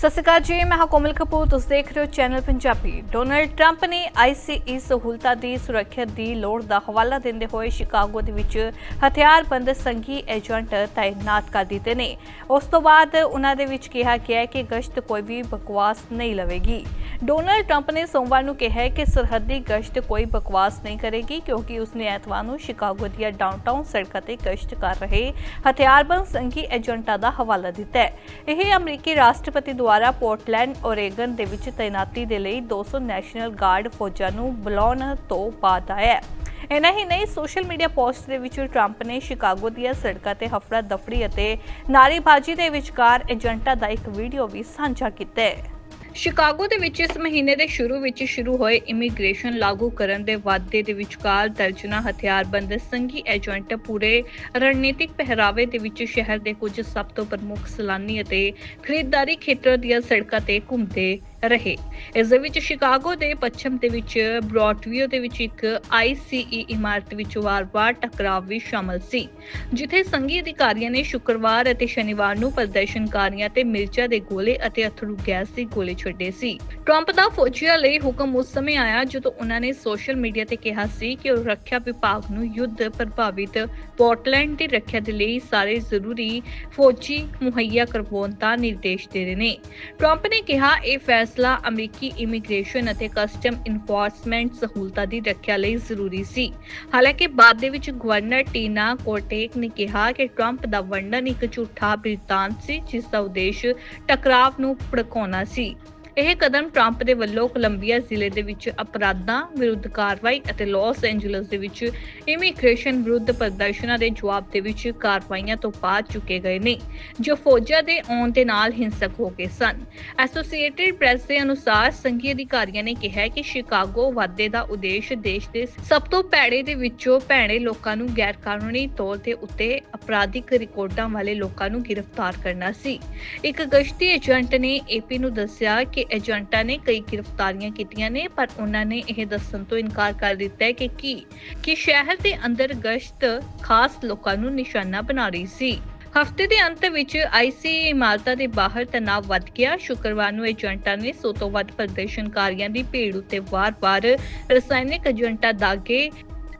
ਸਤਿ ਸ਼੍ਰੀ ਅਕਾਲ ਜੀ, ਮੈਂ ਹਾਂ ਕੋਮਲ ਕਪੂਰ। ਤੁਸੀਂ ਦੇਖ ਰਹੇ ਹੋ ਚੈਨਲ ਪੰਜਾਬੀ। ਡੋਨਲਡ ਟਰੰਪ ਨੇ ਆਈਸੀਈ ਸਹੂਲਤਾਂ ਦੀ ਸੁਰੱਖਿਆ ਦੀ ਲੋੜ ਦਾ ਹਵਾਲਾ ਦਿੰਦੇ ਹੋਏ ਸ਼ਿਕਾਗੋ ਦੇ ਵਿੱਚ ਹਥਿਆਰਬੰਦ ਸੰਘੀ ਏਜੰਟ ਤਾਇਨਾਤ ਕਰ ਦਿੱਤੇ ਨੇ। ਉਸ ਤੋਂ ਬਾਅਦ ਉਹਨਾਂ ਦੇ ਵਿੱਚ ਕਿਹਾ ਗਿਆ ਕਿ ਗਸ਼ਤ ਕੋਈ ਵੀ ਬਕਵਾਸ ਨਹੀਂ ਲਵੇਗੀ। ਡੋਨਲਡ ਟਰੰਪ ਨੇ ਸੋਮਵਾਰ ਨੂੰ ਕਿਹਾ ਕਿ ਸਰਹੱਦੀ ਗਸ਼ਤ ਕੋਈ ਬਕਵਾਸ ਨਹੀਂ ਕਰੇਗੀ ਕਿਉਂਕਿ ਉਸਨੇ ਐਤਵਾਰ ਨੂੰ ਸ਼ਿਕਾਗੋ ਦੀਆਂ ਡਾਊਨਟਾਊਨ ਸੜਕਾਂ ਤੇ ਗਸ਼ਤ ਕਰ ਰਹੇ ਹਥਿਆਰਬੰਦ ਸੰਘੀ ਏਜੰਟਾਂ ਦਾ ਹਵਾਲਾ ਦਿੱਤਾ ਹੈ। ਇਹ ਅਮਰੀਕੀ ਰਾਸ਼ਟਰਪਤੀ ਦੁਆਰਾ ਪੋਰਟਲੈਂਡ, ਓਰੇਗਨ ਦੇ ਵਿੱਚ ਤਾਇਨਾਤੀ ਦੇ ਲਈ 200 ਨੈਸ਼ਨਲ ਗਾਰਡ ਫੌਜਾਂ ਨੂੰ ਬੁਲਾਉਣ ਤੋਂ ਬਾਅਦ ਆਇਆ ਹੈ। ਇਨਾ ਹੀ ਨਹੀਂ, ਸੋਸ਼ਲ ਮੀਡੀਆ ਪੋਸਟ ਦੇ ਵਿੱਚ ਟਰੰਪ ਨੇ ਸ਼ਿਕਾਗੋ ਦੀਆਂ ਸੜਕਾਂ ਤੇ ਹਫੜਾ ਦਫੜੀ ਅਤੇ ਨਾਰੇਬਾਜ਼ੀ ਦੇ ਵਿਚਕਾਰ ਏਜੰਟਾਂ ਦਾ ਇੱਕ ਵੀਡੀਓ ਵੀ ਸਾਂਝਾ ਕੀਤਾ ਹੈ। ਸ਼ਿਕਾਗੋ ਦੇ ਵਿੱਚ ਇਸ ਮਹੀਨੇ ਦੇ ਸ਼ੁਰੂ ਵਿੱਚ ਸ਼ੁਰੂ ਹੋਏ ਇਮੀਗ੍ਰੇਸ਼ਨ ਲਾਗੂ ਕਰਨ ਦੇ ਵਾਅਦੇ ਦੇ ਵਿਚਕਾਰ ਦਰਜਨਾ ਹਥਿਆਰਬੰਦ ਸੰਘੀ ਏਜੰਟ ਪੂਰੇ ਰਣਨੀਤਿਕ ਪਹਿਰਾਵੇ ਦੇ ਵਿੱਚ ਸ਼ਹਿਰ ਦੇ ਕੁਝ ਸਭ ਤੋਂ ਪ੍ਰਮੁੱਖ ਸੈਲਾਨੀ ਅਤੇ ਖਰੀਦਦਾਰੀ ਖੇਤਰ ਦੀਆਂ ਸੜਕਾਂ ਤੇ ਘੁੰਮਦੇ ਰਹੇ। ਇਸ ਦੇ ਵਿੱਚ ਸ਼ਿਕਾਗੋ ਦੇ ਪੱਛਮ ਦੇ ਵਿੱਚ ਬ੍ਰੌਡਵਿਓ ਦੇ ਵਿੱਚ ਇੱਕ ਆਈਸੀਈ ਇਮਾਰਤ ਵਿੱਚ ਵਾਰ-ਵਾਰ ਟਕਰਾਅ ਵੀ ਸ਼ਾਮਲ ਸੀ, ਜਿੱਥੇ ਸੰਘੀ ਅਧਿਕਾਰੀਆਂ ਨੇ ਸ਼ੁੱਕਰਵਾਰ ਅਤੇ ਸ਼ਨੀਵਾਰ ਨੂੰ ਪ੍ਰਦਰਸ਼ਨਕਾਰੀਆਂ ਤੇ ਮਿਰਚਾਂ ਦੇ ਗੋਲੇ ਅਤੇ ਅਥਰੂ ਗੈਸ ਦੇ ਗੋਲੇ ਛੱਡੇ ਸੀ। ਟਰੰਪ ਦਾ ਫੌਜੀਆਂ ਲਈ ਹੁਕਮ ਉਸ ਸਮੇਂ ਆਇਆ ਜਦੋਂ ਉਹਨਾਂ ਨੇ ਸੋਸ਼ਲ ਮੀਡੀਆ ਤੇ ਕਿਹਾ ਸੀ ਕਿ ਉਹ ਰੱਖਿਆ ਵਿਭਾਗ ਨੂੰ ਯੁੱਧ ਪ੍ਰਭਾਵਿਤ ਪੋਰਟਲੈਂਡ ਦੀ ਰੱਖਿਆ ਦੇ ਲਈ ਸਾਰੇ ਜ਼ਰੂਰੀ ਫੌਜੀ ਮੁਹੱਈਆ ਕਰਵਾਉਣ ਦਾ ਨਿਰਦੇਸ਼ ਦੇ ਰਹੇ ਨੇ। ਟਰੰਪ ਨੇ ਕਿਹਾ, ਇਹ ਫੈਸਲਾ ਅਮਰੀਕੀ ਇਮੀਗ੍ਰੇਸ਼ਨ ਅਤੇ ਕਸਟਮ ਇਨਫੋਰਸਮੈਂਟ ਸਹੂਲਤਾਂ ਦੀ ਰੱਖਿਆ ਲਈ ਜ਼ਰੂਰੀ ਸੀ। ਹਾਲਾਂਕਿ ਬਾਅਦ ਦੇ ਵਿੱਚ ਗਵਰਨਰ ਟੀਨਾ ਕੋਟੇਕ ਨੇ ਕਿਹਾ ਕਿ ਟਰੰਪ ਦਾ ਵਰਣਨ ਇੱਕ ਝੂਠਾ ਬਿਰਤਾਂਤ ਸੀ, ਜਿਸ ਦਾ ਉਦੇਸ਼ ਟਕਰਾਵ ਨੂੰ ਭੜਕਾਉਣਾ ਸੀ। ਇਹ ਕਦਮ ਟਰੰਪ ਦੇ ਵੱਲੋਂ ਕੋਲੰਬੀਆ ਜ਼ਿਲ੍ਹੇ ਦੇ ਵਿੱਚ ਅਪਰਾਧਾਂ ਵਿਰੁੱਧ ਕਾਰਵਾਈ ਅਤੇ ਲਾਸ ਐਂਜਲਸ ਦੇ ਵਿੱਚ ਇਮੀਗ੍ਰੇਸ਼ਨ ਵਿਰੁੱਧ ਪ੍ਰਦਰਸ਼ਨਾਂ ਦੇ ਜਵਾਬ ਦੇ ਵਿੱਚ ਕਾਰਵਾਈਆਂ ਤੋਂ ਬਾਅਦ ਚੁੱਕੇ ਗਏ ਨੇ, ਜੋ ਫੌਜਾਂ ਦੇ ਆਉਣ ਦੇ ਨਾਲ ਹਿੰਸਕ ਹੋ ਗਏ ਸਨ। ਐਸੋਸੀਏਟਿਡ ਪ੍ਰੈਸ ਦੇ ਅਨੁਸਾਰ ਸੰਘੀ ਅਧਿਕਾਰੀਆਂ ਨੇ ਕਿਹਾ ਕਿ ਸ਼ਿਕਾਗੋ ਵਾਅਦੇ ਦਾ ਉਦੇਸ਼ ਦੇਸ਼ ਦੇ ਸਭ ਤੋਂ ਭੈੜੇ ਦੇ ਵਿੱਚੋਂ ਭੈੜੇ ਲੋਕਾਂ ਨੂੰ ਗੈਰ ਕਾਨੂੰਨੀ ਤੌਰ ਤੇ ਉੱਤੇ ਅਪਰਾਧਿਕ ਰਿਕਾਰਡਾਂ ਵਾਲੇ ਲੋਕਾਂ ਨੂੰ ਗ੍ਰਿਫਤਾਰ ਕਰਨਾ ਸੀ। ਇੱਕ ਗਸ਼ਤੀ ਏਜੰਟ ਨੇ ਏਪੀ ਨੂੰ ਦੱਸਿਆ ਕਿ ਏਜੰਟਾਂ ਨੇ ਕਈ ਗ੍ਰਿਫਤਾਰੀਆਂ ਕੀਤੀਆਂ ਨੇ, ਪਰ ਉਹਨਾਂ ਨੇ ਇਹ ਦੱਸਣ ਤੋਂ ਇਨਕਾਰ ਕਰ ਦਿੱਤਾ ਹੈ ਕਿ ਕੀ, ਕਿ ਸ਼ਹਿਰ ਦੇ ਅੰਦਰ ਗਸ਼ਤ ਖਾਸ ਲੋਕਾਂ ਨੂੰ ਨਿਸ਼ਾਨਾ ਬਣਾ ਰਹੀ ਸੀ। ਹਫ਼ਤੇ ਦੇ ਅੰਤ ਵਿੱਚ ਆਈਸੀ ਇਮਾਰਤਾਂ ਦੇ ਬਾਹਰ ਤਣਾਅ ਵੱਧ ਗਿਆ। ਸ਼ੁੱਕਰਵਾਰ ਨੂੰ ਏਜੰਟਾਂ ਨੇ ਸੌ ਤੋਂ ਵੱਧ ਪ੍ਰਦਰਸ਼ਨਕਾਰੀਆਂ ਦੀ ਭੀੜ ਉੱਤੇ ਵਾਰ-ਵਾਰ ਰਸਾਇਣਿਕ ਏਜੰਟਾਂ ਦਾਗੇ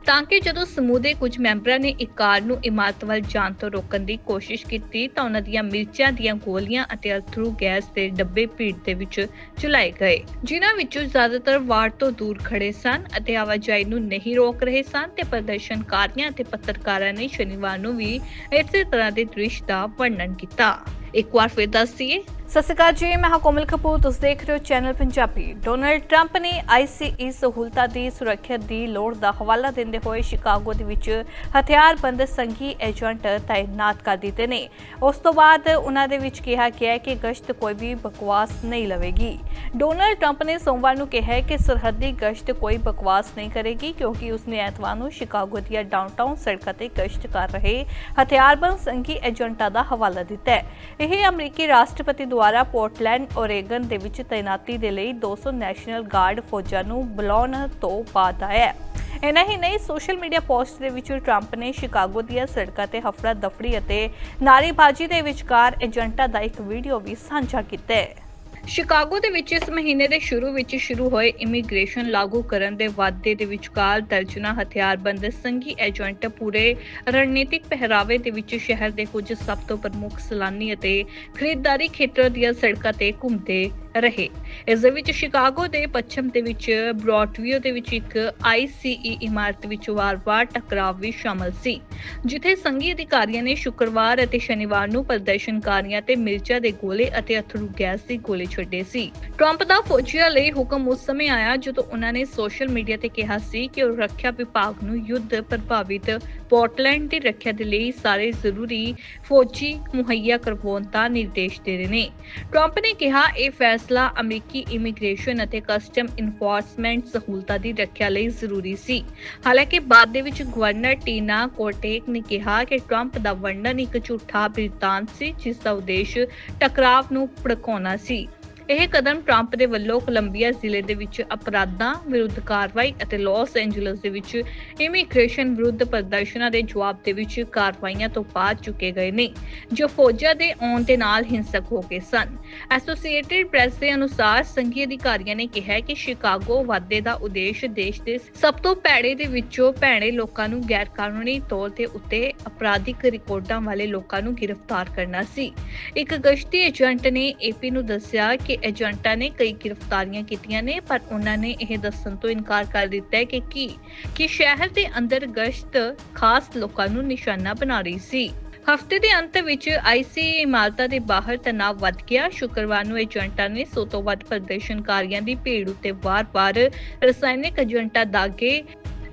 ਤਾਂ ਕਿ ਜਦੋਂ ਸਮੂਹ ਦੇ ਕੁਝ ਮੈਂਬਰਾਂ ਨੇ ਇੱਕ ਕਾਰ ਨੂੰ ਇਮਾਰਤ ਵੱਲ ਜਾਣ ਤੋਂ ਰੋਕਣ ਦੀ ਕੋਸ਼ਿਸ਼ ਕੀਤੀ, ਤਾਂ ਉਹਨਾਂ ਦੀਆਂ ਮਿਰਚਾਂ ਦੀਆਂ ਗੋਲੀਆਂ ਅਤੇ ਅਥਰੂ ਗੈਸ ਦੇ ਡੱਬੇ ਭੀੜ ਦੇ ਵਿੱਚ ਚਲਾਏ ਗਏ। ਜਿਨ੍ਹਾਂ ਵਿੱਚੋਂ ਜ਼ਿਆਦਾਤਰ ਵਾਰਡ ਤੋਂ ਦੂਰ ਖੜੇ ਸਨ ਅਤੇ ਆਵਾਜਾਈ ਨੂੰ ਨਹੀਂ ਰੋਕ ਰਹੇ ਸਨ ਤੇ ਪ੍ਰਦਰਸ਼ਨਕਾਰੀਆਂ ਅਤੇ ਪੱਤਰਕਾਰਾਂ ਨੇ ਸ਼ਨੀਵਾਰ ਨੂੰ ਵੀ ਇਸੇ ਤਰ੍ਹਾਂ ਦੇ ਦ੍ਰਿਸ਼ ਦਾ ਵਰਣਨ ਕੀਤਾ। ਇੱਕ ਵਾਰ ਫਿਰ ਦੱਸੀਏ ਸਤਿ ਸ਼੍ਰੀ ਅਕਾਲ ਜੀ, ਮੈਂ ਹਾਂ ਕੋਮਲ ਕਪੂਰ। ਤੁਸੀਂ ਦੇਖ ਰਹੇ ਹੋ ਚੈਨਲ ਪੰਜਾਬੀ ਡੋਨਲਡ ਟਰੰਪ ਨੇ ਆਈਸੀਈ ਸਹੂਲਤਾਂ ਦੀ ਸੁਰੱਖਿਆ ਦੀ ਲੋੜ ਦਾ ਹਵਾਲਾ ਦਿੰਦੇ ਹੋਏ ਸ਼ਿਕਾਗੋ ਦੇ ਵਿੱਚ ਹਥਿਆਰਬੰਦ ਸੰਘੀ ਏਜੰਟ ਤਾਇਨਾਤ ਕਰ ਦਿੱਤੇ ਨੇ। ਉਸ ਤੋਂ ਬਾਅਦ ਉਹਨਾਂ ਦੇ ਵਿੱਚ ਕਿਹਾ ਗਿਆ ਕਿ ਗਸ਼ਤ ਕੋਈ ਵੀ ਬਕਵਾਸ ਨਹੀਂ ਲਵੇਗੀ। ਡੋਨਲਡ ਟਰੰਪ ਨੇ ਸੋਮਵਾਰ ਨੂੰ ਕਿਹਾ ਕਿ ਸਰਹੱਦੀ ਗਸ਼ਤ ਕੋਈ ਬਕਵਾਸ ਨਹੀਂ ਕਰੇਗੀ ਕਿਉਂਕਿ ਉਸਨੇ ਐਤਵਾਰ ਨੂੰ ਸ਼ਿਕਾਗੋ ਦੀਆਂ ਡਾਊਨਟਾਊਨ ਸੜਕਾਂ ਤੇ ਗਸ਼ਤ ਕਰ ਰਹੇ ਹਥਿਆਰਬੰਦ ਸੰਘੀ ਏਜੰਟਾਂ ਦਾ ਹਵਾਲਾ ਦਿੱਤਾ ਹੈ। ਇਹ ਅਮਰੀਕੀ ਰਾਸ਼ਟਰਪਤੀ ਦੁਆਰਾ ਪੋਰਟਲੈਂਡ, ਓਰੇਗਨ ਦੇ ਵਿੱਚ ਤਾਇਨਾਤੀ ਦੇ ਲਈ 200 ਨੈਸ਼ਨਲ ਗਾਰਡ ਫੌਜਾਂ ਨੂੰ ਬੁਲਾਉਣ ਤੋਂ ਬਾਅਦ ਆਇਆ ਹੈ। ਇਨਾ ਹੀ ਨਹੀਂ, ਸੋਸ਼ਲ ਮੀਡੀਆ ਪੋਸਟ ਦੇ ਵਿੱਚ ਟਰੰਪ ਨੇ ਸ਼ਿਕਾਗੋ ਦੀਆਂ ਸੜਕਾਂ ਤੇ ਹਫੜਾ ਦਫੜੀ ਅਤੇ ਨਾਰੇਬਾਜ਼ੀ ਦੇ ਵਿਚਕਾਰ ਏਜੰਟਾਂ ਦਾ ਇੱਕ ਵੀਡੀਓ ਵੀ ਸਾਂਝਾ ਕੀਤਾ ਹੈ। ਸ਼ਿਕਾਗੋ ਦੇ ਵਿੱਚ ਇਸ ਮਹੀਨੇ ਦੇ ਸ਼ੁਰੂ ਵਿੱਚ ਸ਼ੁਰੂ ਹੋਏ ਇਮੀਗ੍ਰੇਸ਼ਨ ਲਾਗੂ ਕਰਨ ਦੇ ਵਾਅਦੇ ਦੇ ਵਿਚਕਾਰ ਦਰਜਨਾ ਹਥਿਆਰਬੰਦ ਸੰਘੀ ਏਜੰਟ ਪੂਰੇ ਰਣਨੀਤਿਕ ਪਹਿਰਾਵੇ ਦੇ ਵਿੱਚ ਸ਼ਹਿਰ ਦੇ ਕੁਝ ਸਭ ਤੋਂ ਪ੍ਰਮੁੱਖ ਸੈਲਾਨੀ ਅਤੇ ਖਰੀਦਦਾਰੀ ਖੇਤਰ ਦੀਆਂ ਸੜਕਾਂ ਤੇ ਘੁੰਮਦੇ ਰਹੇ। ਇਸ ਦੇ ਵਿੱਚ ਸ਼ਿਕਾਗੋ ਦੇ ਪੱਛਮ ਦੇ ਵਿੱਚ ਬ੍ਰੌਡਵਿਓ ਦੇ ਵਿੱਚ ਇੱਕ ਆਈਸੀਈ ਇਮਾਰਤ ਵਿੱਚ ਵਾਰ-ਵਾਰ ਟਕਰਾਅ ਵੀ ਸ਼ਾਮਲ ਸੀ, ਜਿੱਥੇ ਸੰਘੀ ਅਧਿਕਾਰੀਆਂ ਨੇ ਸ਼ੁੱਕਰਵਾਰ ਅਤੇ ਸ਼ਨੀਵਾਰ ਨੂੰ ਪ੍ਰਦਰਸ਼ਨਕਾਰੀਆਂ ਤੇ ਮਿਰਚਾਂ ਦੇ ਗੋਲੇ ਅਤੇ ਅਥਰੂ ਗੈਸ ਦੀ ਗੋਲੇ ਛੱਡੇ ਸੀ। ਟਰੰਪ ਦਾ ਫੌਜੀਆਂ ਲਈ ਹੁਕਮ ਉਸ ਸਮੇਂ ਆਇਆ ਜਦੋਂ ਉਹਨਾਂ ਨੇ ਸੋਸ਼ਲ ਮੀਡੀਆ ਤੇ ਕਿਹਾ ਸੀ ਕਿ ਉਹ ਰੱਖਿਆ ਵਿਭਾਗ ਨੂੰ ਯੁੱਧ ਪ੍ਰਭਾਵਿਤ ਪੋਰਟਲੈਂਡ ਦੀ ਰੱਖਿਆ ਦੇ ਲਈ ਸਾਰੇ ਜ਼ਰੂਰੀ ਫੌਜੀ ਮੁਹੱਈਆ ਕਰਵਾਉਣ ਦਾ ਨਿਰਦੇਸ਼ ਦੇ ਰਹੇ ਨੇ। ਟਰੰਪ ਨੇ ਕਿਹਾ, ਇਹ ਫੈਸਲਾ ਅਮਰੀਕੀ ਇਮੀਗ੍ਰੇਸ਼ਨ ਅਤੇ ਕਸਟਮ ਇਨਫੋਰਸਮੈਂਟ ਸਹੂਲਤਾਂ ਦੀ ਰੱਖਿਆ ਲਈ ਜ਼ਰੂਰੀ ਸੀ। ਹਾਲਾਂਕਿ ਬਾਅਦ ਦੇ ਵਿੱਚ ਗਵਰਨਰ ਟੀਨਾ ਕੋਟੇਕ ਨੇ ਕਿਹਾ ਕਿ ਟਰੰਪ ਦਾ ਵਰਣਨ ਇੱਕ ਝੂਠਾ ਬਿਰਤਾਂਤ ਸੀ, ਜਿਸ ਦਾ ਉਦੇਸ਼ ਟਕਰਾਵ ਨੂੰ ਭੜਕਾਉਣਾ ਸੀ। ਇਹ ਕਦਮ ਟਰੰਪ ਦੇ ਵੱਲੋਂ ਕੋਲੰਬੀਆ ਜ਼ਿਲ੍ਹੇ ਦੇ ਵਿੱਚ ਅਪਰਾਧਾਂ ਵਿਰੁੱਧ ਕਾਰਵਾਈ ਅਤੇ ਲਾਸ ਐਂਜਲਸ ਦੇ ਵਿੱਚ ਇਮੀਗ੍ਰੇਸ਼ਨ ਵਿਰੁੱਧ ਪ੍ਰਦਰਸ਼ਨਾਂ ਦੇ ਜਵਾਬ ਦੇ ਵਿੱਚ ਕਾਰਵਾਈਆਂ ਤੋਂ ਬਾਅਦ ਚੁੱਕੇ ਗਏ ਨੇ, ਜੋ ਫੌਜਾਂ ਦੇ ਆਉਣ ਦੇ ਨਾਲ ਹਿੰਸਕ ਹੋ ਗਏ ਸਨ। ਐਸੋਸੀਏਟਿਡ ਪ੍ਰੈਸ ਦੇ ਅਨੁਸਾਰ ਸੰਘੀ ਅਧਿਕਾਰੀਆਂ ਨੇ ਕਿਹਾ ਕਿ ਸ਼ਿਕਾਗੋ ਵਾਧੇ ਦਾ ਉਦੇਸ਼ ਦੇਸ਼ ਦੇ ਸਭ ਤੋਂ ਭੈੜੇ ਦੇ ਵਿੱਚੋਂ ਭੈੜੇ ਲੋਕਾਂ ਨੂੰ ਗੈਰ ਕਾਨੂੰਨੀ ਤੌਰ ਤੇ ਉੱਤੇ ਅਪਰਾਧਿਕ ਰਿਕਾਰਡਾਂ ਵਾਲੇ ਲੋਕਾਂ ਨੂੰ ਗ੍ਰਿਫਤਾਰ ਕਰਨਾ ਸੀ। ਇੱਕ ਗਸ਼ਤੀ ਏਜੰਟ ਨੇ ਏਪੀ ਨੂੰ ਦੱਸਿਆ ਕਿ ਏਜੰਟਾਂ ਨੇ ਕਈ ਗ੍ਰਿਫਤਾਰੀਆਂ ਕੀਤੀਆਂ ਨੇ, ਪਰ ਉਹਨਾਂ ਨੇ ਇਹ ਦੱਸਣ ਤੋਂ ਇਨਕਾਰ ਕਰ ਦਿੱਤਾ ਹੈ ਕਿ ਕੀ, ਕਿ ਸ਼ਹਿਰ ਦੇ ਅੰਦਰ ਗਸ਼ਤ ਖਾਸ ਲੋਕਾਂ ਨੂੰ ਨਿਸ਼ਾਨਾ ਬਣਾ ਰਹੀ ਸੀ। ਹਫ਼ਤੇ ਦੇ ਅੰਤ ਵਿੱਚ ਆਈਸੀ ਇਮਾਰਤਾਂ ਦੇ ਬਾਹਰ ਤਣਾਅ ਵੱਧ ਗਿਆ। ਸ਼ੁੱਕਰਵਾਰ ਨੂੰ ਏਜੰਟਾਂ ਨੇ ਸੌ ਤੋਂ ਵੱਧ ਪ੍ਰਦਰਸ਼ਨਕਾਰੀਆਂ ਦੀ ਭੀੜ ਉੱਤੇ ਵਾਰ-ਵਾਰ ਰਸਾਇਣਿਕ ਏਜੰਟਾਂ ਦਾਗੇ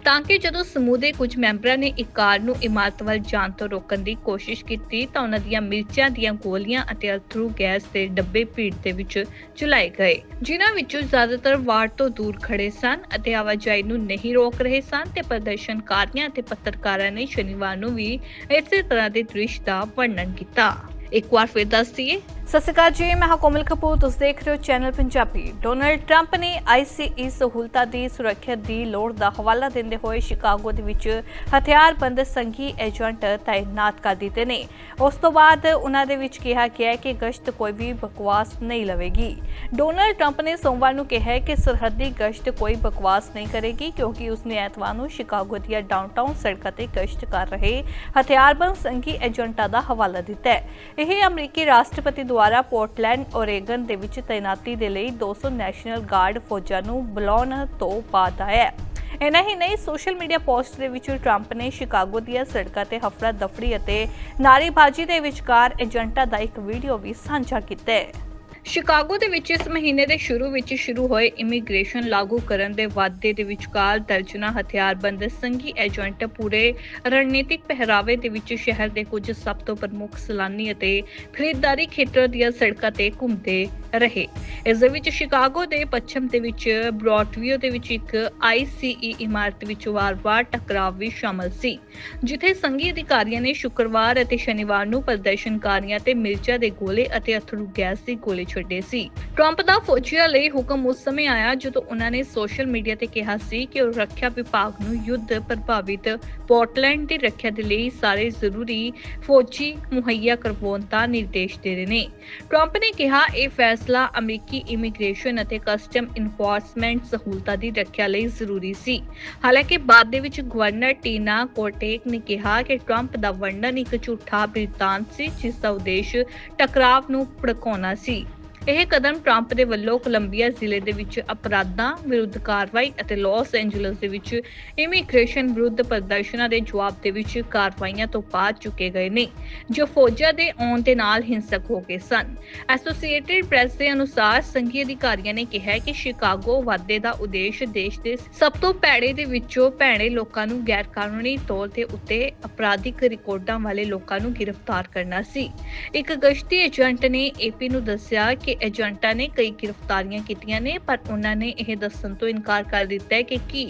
ਤਾਂ ਕਿ ਜਦੋਂ ਸਮੂਹ ਦੇ ਕੁਝ ਮੈਂਬਰਾਂ ਨੇ ਇੱਕ ਕਾਰ ਨੂੰ ਇਮਾਰਤ ਵੱਲ ਜਾਣ ਤੋਂ ਰੋਕਣ ਦੀ ਕੋਸ਼ਿਸ਼ ਕੀਤੀ, ਤਾਂ ਉਹਨਾਂ ਦੀਆਂ ਮਿਰਚਾਂ ਦੀਆਂ ਗੋਲੀਆਂ ਅਤੇ ਅਥਰੂ ਗੈਸ ਦੇ ਡੱਬੇ ਭੀੜ ਦੇ ਵਿੱਚ ਚਲਾਏ ਗਏ। ਜਿਨ੍ਹਾਂ ਵਿੱਚੋਂ ਜ਼ਿਆਦਾਤਰ ਵਾਰਡ ਤੋਂ ਦੂਰ ਖੜੇ ਸਨ ਅਤੇ ਆਵਾਜਾਈ ਨੂੰ ਨਹੀਂ ਰੋਕ ਰਹੇ ਸਨ ਤੇ ਪ੍ਰਦਰਸ਼ਨਕਾਰੀਆਂ ਅਤੇ ਪੱਤਰਕਾਰਾਂ ਨੇ ਸ਼ਨੀਵਾਰ ਨੂੰ ਵੀ ਇਸੇ ਤਰ੍ਹਾਂ ਦੇ ਦ੍ਰਿਸ਼ ਦਾ ਵਰਣਨ ਕੀਤਾ। ਇੱਕ ਵਾਰ ਫਿਰ ਦੱਸ ਦਈਏ ਸਤਿ ਸ਼੍ਰੀ ਅਕਾਲ ਜੀ, ਮੈਂ ਹਾਂ ਕੋਮਲ ਕਪੂਰ, ਤੁਸੀਂ ਦੇਖ ਰਹੇ ਹੋ ਚੈਨਲ ਪੰਜਾਬੀ। ਡੋਨਲਡ ਟਰੰਪ ਨੇ ਆਈਸੀਈ ਸਹੂਲਤਾਂ ਦੀ ਸੁਰੱਖਿਆ ਦੀ ਲੋੜ ਦਾ ਹਵਾਲਾ ਦਿੰਦੇ ਹੋਏ ਸ਼ਿਕਾਗੋ ਦੇ ਵਿੱਚ ਹਥਿਆਰਬੰਦ ਸੰਘੀ ਏਜੰਟ ਤਾਇਨਾਤ ਕਰ ਦਿੱਤੇ ਨੇ। ਉਸ ਤੋਂ ਬਾਅਦ ਉਹਨਾਂ ਦੇ ਵਿੱਚ ਕਿਹਾ ਗਿਆ ਕਿ ਗਸ਼ਤ ਕੋਈ ਵੀ ਬਕਵਾਸ ਨਹੀਂ ਲਵੇਗੀ। ਡੋਨਲਡ ਟਰੰਪ ਨੇ ਸੋਮਵਾਰ ਨੂੰ ਕਿਹਾ ਕਿ ਸਰਹੱਦੀ ਗਸ਼ਤ ਕੋਈ ਬਕਵਾਸ ਨਹੀਂ ਕਰੇਗੀ ਕਿਉਂਕਿ ਉਸਨੇ ਐਤਵਾਰ ਨੂੰ ਸ਼ਿਕਾਗੋ ਦੀਆਂ ਡਾਊਨਟਾਊਨ ਸੜਕਾਂ ਤੇ ਗਸ਼ਤ ਕਰ ਰਹੇ ਹਥਿਆਰਬੰਦ ਸੰਘੀ ਏਜੰਟਾਂ ਦਾ ਹਵਾਲਾ ਦਿੱਤਾ ਹੈ। ਇਹ ਅਮਰੀਕੀ ਰਾਸ਼ਟਰਪਤੀ ਦੁਆਰਾ ਪੋਰਟਲੈਂਡ ਓਰੇਗਨ ਦੇ ਵਿੱਚ ਤਾਇਨਾਤੀ ਦੇ ਲਈ 200 ਨੈਸ਼ਨਲ ਗਾਰਡ ਫੌਜਾਂ ਨੂੰ ਬੁਲਾਉਣ ਤੋਂ ਬਾਅਦ ਆਇਆ ਹੈ। ਇਨਾ ਹੀ ਨਹੀਂ ਸੋਸ਼ਲ ਮੀਡੀਆ ਪੋਸਟ ਦੇ ਵਿੱਚ ਟਰੰਪ ਨੇ ਸ਼ਿਕਾਗੋ ਦੀਆਂ ਸੜਕਾਂ ਤੇ ਹਫੜਾ ਦਫੜੀ ਅਤੇ ਨਾਰੇਬਾਜ਼ੀ ਦੇ ਵਿਚਕਾਰ ਏਜੰਟਾਂ ਦਾ ਇੱਕ ਵੀਡੀਓ ਵੀ ਸਾਂਝਾ ਕੀਤਾ ਹੈ। ਸ਼ਿਕਾਗੋ ਦੇ ਵਿੱਚ ਇਸ ਮਹੀਨੇ ਦੇ ਸ਼ੁਰੂ ਵਿੱਚ ਸ਼ੁਰੂ ਹੋਏ ਇਮੀਗ੍ਰੇਸ਼ਨ ਲਾਗੂ ਕਰਨ ਦੇ ਵਾਅਦੇ ਦੇ ਵਿਚਕਾਰ ਦਰਜਨਾ ਹਥਿਆਰਬੰਦ ਸੰਘੀ ਏਜੰਟ ਪੂਰੇ ਰਣਨੀਤਿਕ ਪਹਿਰਾਵੇ ਦੇ ਵਿੱਚ ਸ਼ਹਿਰ ਦੇ ਕੁਝ ਸਭ ਤੋਂ ਪ੍ਰਮੁੱਖ ਸੈਲਾਨੀ ਅਤੇ ਖਰੀਦਦਾਰੀ ਖੇਤਰ ਦੀਆਂ ਸੜਕਾਂ ਤੇ ਘੁੰਮਦੇ ਰਹੇ। ਇਸ ਦੇ ਵਿੱਚ ਸ਼ਿਕਾਗੋ ਦੇ ਪੱਛਮ ਦੇ ਵਿੱਚ ਬ੍ਰੌਡਵਿਓ ਦੇ ਵਿੱਚ ਇੱਕ ਆਈਸੀਈ ਇਮਾਰਤ ਵਿੱਚ ਵਾਰ-ਵਾਰ ਟਕਰਾਅ ਵੀ ਸ਼ਾਮਲ ਸੀ, ਜਿੱਥੇ ਸੰਘੀ ਅਧਿਕਾਰੀਆਂ ਨੇ ਸ਼ੁੱਕਰਵਾਰ ਅਤੇ ਸ਼ਨੀਵਾਰ ਨੂੰ ਪ੍ਰਦਰਸ਼ਨਕਾਰੀਆਂ ਤੇ ਮਿਰਚਾਂ ਦੇ ਗੋਲੇ ਅਤੇ ਅਥਰੂ ਗੈਸ ਦੀ ਗੋਲੇ ਛੱਡੇ ਸੀ। ਟਰੰਪ ਦਾ ਫੌਜੀਆਂ ਲਈ ਹੁਕਮ ਉਸ ਸਮੇਂ ਆਇਆ ਜਦੋਂ ਉਹਨਾਂ ਨੇ ਸੋਸ਼ਲ ਮੀਡੀਆ ਤੇ ਕਿਹਾ ਸੀ ਕਿ ਉਹ ਰੱਖਿਆ ਵਿਭਾਗ ਨੂੰ ਯੁੱਧ ਪ੍ਰਭਾਵਿਤ ਪੋਰਟਲੈਂਡ ਦੀ ਰੱਖਿਆ ਦੇ ਲਈ ਸਾਰੇ ਜ਼ਰੂਰੀ ਫੌਜੀ ਮੁਹੱਈਆ ਕਰਵਾਉਣ ਦਾ ਨਿਰਦੇਸ਼ ਦੇ ਰਹੇ ਨੇ। ਟਰੰਪ ਨੇ ਕਿਹਾ, ਇਹ ਫੈਸਲਾ ਅਮਰੀਕੀ ਇਮੀਗ੍ਰੇਸ਼ਨ ਅਤੇ ਕਸਟਮ ਇਨਫੋਰਸਮੈਂਟ ਸਹੂਲਤਾਂ ਦੀ ਰੱਖਿਆ ਲਈ ਜ਼ਰੂਰੀ ਸੀ। ਹਾਲਾਂਕਿ ਬਾਅਦ ਦੇ ਵਿੱਚ ਗਵਰਨਰ ਟੀਨਾ ਕੋਟੇਕ ਨੇ ਕਿਹਾ ਕਿ ਟਰੰਪ ਦਾ ਵਰਣਨ ਇੱਕ ਝੂਠਾ ਬਿਰਤਾਂਤ ਸੀ, ਜਿਸ ਦਾ ਉਦੇਸ਼ ਟਕਰਾਵ ਨੂੰ ਭੜਕਾਉਣਾ ਸੀ। ਇਹ ਕਦਮ ਟਰੰਪ ਦੇ ਵੱਲੋਂ ਕੋਲੰਬੀਆ ਜ਼ਿਲ੍ਹੇ ਦੇ ਵਿੱਚ ਅਪਰਾਧਾਂ ਵਿਰੁੱਧ ਕਾਰਵਾਈ ਅਤੇ ਲਾਸ ਐਂਜਲਸ ਦੇ ਵਿੱਚ ਇਮੀਗ੍ਰੇਸ਼ਨ ਵਿਰੁੱਧ ਪ੍ਰਦਰਸ਼ਨਾਂ ਦੇ ਜਵਾਬ ਦੇ ਵਿੱਚ ਕਾਰਵਾਈਆਂ ਤੋਂ ਬਾਅਦ ਚੁੱਕੇ ਗਏ ਨੇ, ਜੋ ਫੌਜਾਂ ਦੇ ਆਉਣ ਦੇ ਨਾਲ ਹਿੰਸਕ ਹੋ ਗਏ ਸਨ। ਐਸੋਸੀਏਟਿਡ ਪ੍ਰੈਸ ਦੇ ਅਨੁਸਾਰ ਸੰਘੀ ਅਧਿਕਾਰੀਆਂ ਨੇ ਕਿਹਾ ਕਿ ਸ਼ਿਕਾਗੋ ਵਾਧੇ ਦਾ ਉਦੇਸ਼ ਦੇਸ਼ ਦੇ ਸਭ ਤੋਂ ਭੈੜੇ ਦੇ ਵਿੱਚੋਂ ਭੈੜੇ ਲੋਕਾਂ ਨੂੰ ਗੈਰ ਕਾਨੂੰਨੀ ਤੌਰ ਤੇ ਉੱਤੇ ਅਪਰਾਧਿਕ ਰਿਕਾਰਡਾਂ ਵਾਲੇ ਲੋਕਾਂ ਨੂੰ ਗ੍ਰਿਫਤਾਰ ਕਰਨਾ ਸੀ। ਇੱਕ ਗਸ਼ਤੀ ਏਜੰਟ ਨੇ ਏਪੀ ਨੂੰ ਦੱਸਿਆ ਕਿ ਏਜੰਟਾਂ ਨੇ ਕਈ ਗ੍ਰਿਫਤਾਰੀਆਂ ਕੀਤੀਆਂ ਨੇ, ਪਰ ਉਹਨਾਂ ਨੇ ਇਹ ਦੱਸਣ ਤੋਂ ਇਨਕਾਰ ਕਰ ਦਿੱਤਾ ਹੈ ਕਿ ਕੀ,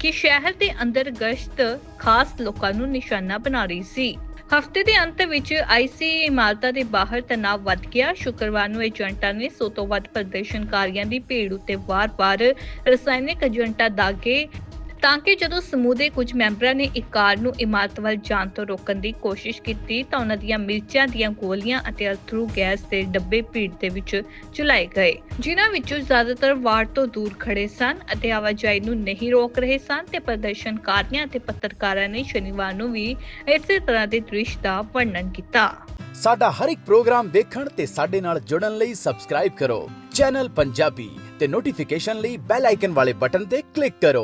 ਕਿ ਸ਼ਹਿਰ ਦੇ ਅੰਦਰ ਗਸ਼ਤ ਖਾਸ ਲੋਕਾਂ ਨੂੰ ਨਿਸ਼ਾਨਾ ਬਣਾ ਰਹੀ ਸੀ। ਹਫ਼ਤੇ ਦੇ ਅੰਤ ਵਿੱਚ ਆਈਸੀ ਇਮਾਰਤਾਂ ਦੇ ਬਾਹਰ ਤਣਾਅ ਵੱਧ ਗਿਆ। ਸ਼ੁੱਕਰਵਾਰ ਨੂੰ ਏਜੰਟਾਂ ਨੇ ਸੌ ਤੋਂ ਵੱਧ ਪ੍ਰਦਰਸ਼ਨਕਾਰੀਆਂ ਦੀ ਭੀੜ ਉੱਤੇ ਵਾਰ-ਵਾਰ ਰਸਾਇਣਿਕ ਏਜੰਟਾਂ ਦਾਗੇ ਤਾਂ ਕਿ ਜਦੋਂ ਸਮੂਹ ਦੇ ਕੁਝ ਮੈਂਬਰਾਂ ਨੇ ਇੱਕ ਕਾਰ ਨੂੰ ਇਮਾਰਤ ਵੱਲ ਜਾਣ ਤੋਂ ਰੋਕਣ ਦੀ ਕੋਸ਼ਿਸ਼ ਕੀਤੀ, ਤਾਂ ਉਹਨਾਂ ਦੀਆਂ ਮਿਰਚਾਂ ਦੀਆਂ ਗੋਲੀਆਂ ਅਤੇ ਅਥਰੂ ਗੈਸ ਦੇ ਡੱਬੇ ਭੀੜ ਦੇ ਵਿੱਚ ਚਲਾਏ ਗਏ। ਜਿਨ੍ਹਾਂ ਵਿੱਚੋਂ ਜ਼ਿਆਦਾਤਰ ਵਾਰਡ ਤੋਂ ਦੂਰ ਖੜੇ ਸਨ ਅਤੇ ਆਵਾਜਾਈ ਨੂੰ ਨਹੀਂ ਰੋਕ ਰਹੇ ਸਨ ਤੇ ਪ੍ਰਦਰਸ਼ਨਕਾਰੀਆਂ ਅਤੇ ਪੱਤਰਕਾਰਾਂ ਨੇ ਸ਼ਨੀਵਾਰ ਨੂੰ ਵੀ ਇਸੇ ਤਰ੍ਹਾਂ ਦੇ ਦ੍ਰਿਸ਼ ਦਾ ਵਰਣਨ ਕੀਤਾ। ਸਾਡਾ ਹਰ ਇੱਕ ਪ੍ਰੋਗਰਾਮ ਦੇਖਣ ਤੇ ਸਾਡੇ ਨਾਲ ਜੁੜਨ ਲਈ ਸਬਸਕ੍ਰਾਈਬ ਕਰੋ। ਚੈਨਲ ਪੰਜਾਬੀ ਤੇ ਨੋਟੀਫਿਕੇਸ਼ਨ ਲਈ ਬੈਲ ਆਈਕਨ ਵਾਲੇ ਬਟਨ ਤੇ ਕਲਿੱਕ ਕਰੋ।